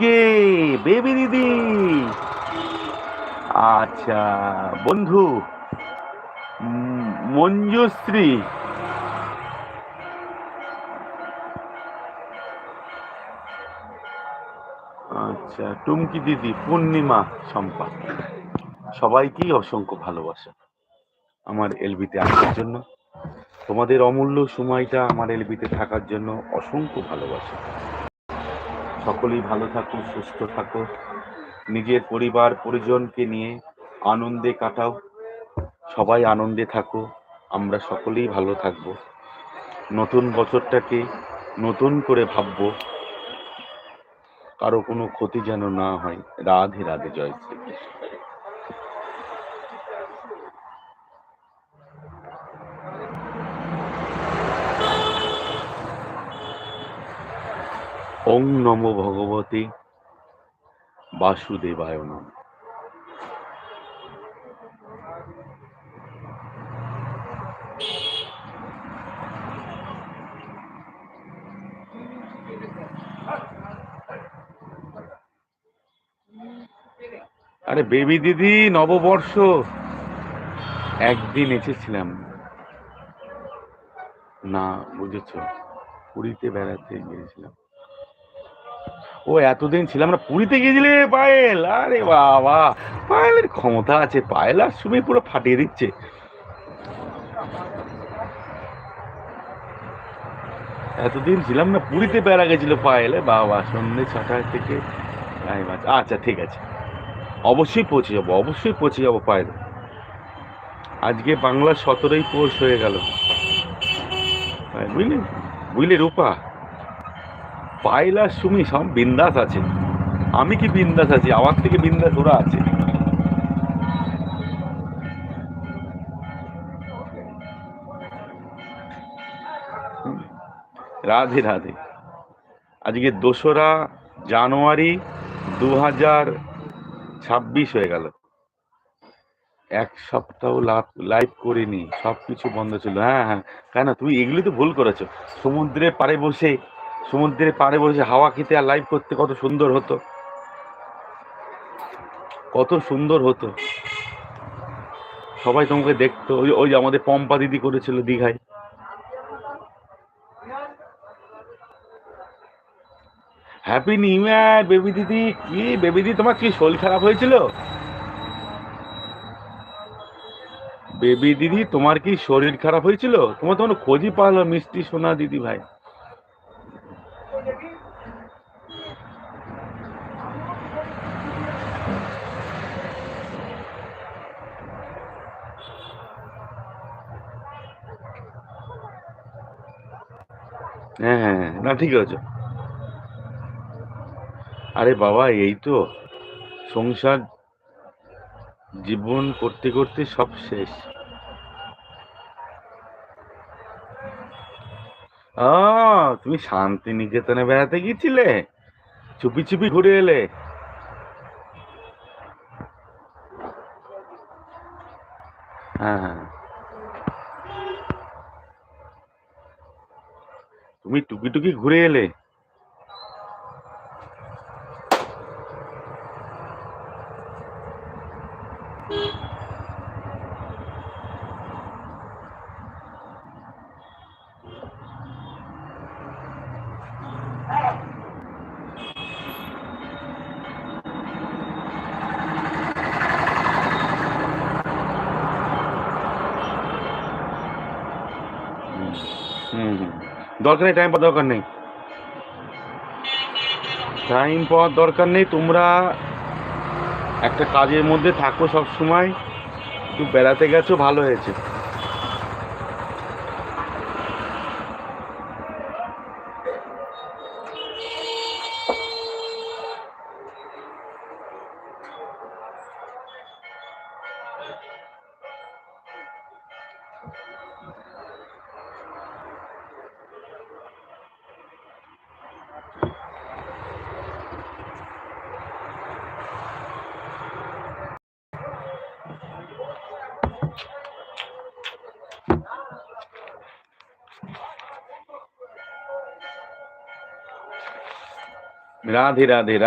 আজকে, বেবি দিদি। আচ্ছা বন্ধু মঞ্জুশ্রী। আচ্ছা টুমকি দিদি, পূর্ণিমা সম্পা সবাইকেই অসংখ্য ভালোবাসা আমার এলবিতে আসার জন্য। তোমাদের অমূল্য সময়টা আমার এলবিতে থাকার জন্য অসংখ্য ভালোবাসা। সকলেই ভালো থাকো সুস্থ থাকো নিজের পরিবার, পরিজনকে নিয়ে আনন্দে কাটাও। সবাই আনন্দে থাকো। আমরা সকলেই ভালো থাকব। নতুন বছরটাকে নতুন করে ভাববো। কারও কোনো ক্ষতি যেন না হয়। রাধে রাধে, জয় শ্রীকৃষ্ণ। ওং নমো ভগবতে বাসুদেবায় নম। আরে বেবি দিদি, নববর্ষ। একদিন এসেছিলাম। না, বুঝেছ, পুরীতে বেড়াতে গিয়েছিলাম। ও এতদিন ছিলাম না পুরীতে গিয়েছিলে পায়েল। আরে বাবা পায়েলের ক্ষমতা আছে পায়েল আর সুমি পুরো ফাটিয়ে দিচ্ছে। এতদিন ছিলাম না পুরীতে বেড়া গেছিল পায়েল বাবা সন্ধ্যে ছটার থেকে আচ্ছা ঠিক আছে। অবশ্যই পৌঁছে যাব অবশ্যই পৌঁছে যাব পায়েল। আজকে বাংলার সতেরোই পৌষ হয়ে গেল। হ্যাঁ, বুঝলি? বুঝলি রূপা? পায়েল সুমি সব বিন্দাস আছে। আমি কি বিন্দাস আছি? আমার থেকে বিন্দাস ওরা আছে। রাধে রাধে। আজকে দোসরা জানুয়ারি দু হাজার ছাব্বিশ হয়ে গেল। এক সপ্তাহ লাইভ করিনি সব কিছু বন্ধ ছিল। হ্যাঁ হ্যাঁ। কেন? তুমি এগুলি তো ভুল করেছ। সমুদ্রের পাড়ে বসে সমুদ্রের পাড়ে বসে হাওয়া খেতে আর লাইভ করতে কত সুন্দর হতো। কত সুন্দর হতো। সবাই তোমাকে দেখতো। ওই ওই আমাদের পম্পা দিদি করেছিল দীঘায়। হ্যাপি নিউ ইয়ার বেবি দিদি। কি বেবি দিদি, তোমার কি শরীর খারাপ হয়েছিল? বেবি দিদি, তোমার কি শরীর খারাপ হয়েছিল? তোমার তো কোনো খোঁজই পালো মিষ্টি সোনা দিদি ভাই। হ্যাঁ হ্যাঁ হ্যাঁ, না ঠিক আছে। আরে বাবা এই তো সংসার জীবন করতে করতে সব শেষ। ও, তুমি শান্তিনিকেতনে বেড়াতে গিয়েছিলে? চুপি চুপি ঘুরে এলে। হ্যাঁ হ্যাঁ। তুমি টুকি টুকি ঘুরে এলে। দরকার নেই টাইম পাওয়ার দরকার নেই। টাইম পাওয়ার দরকার নেই, তোমরা একটা কাজের মধ্যে থাকো সব সময় একটু বেড়াতে গেছো, ভালো হয়েছে। রাধে রাধে রাধে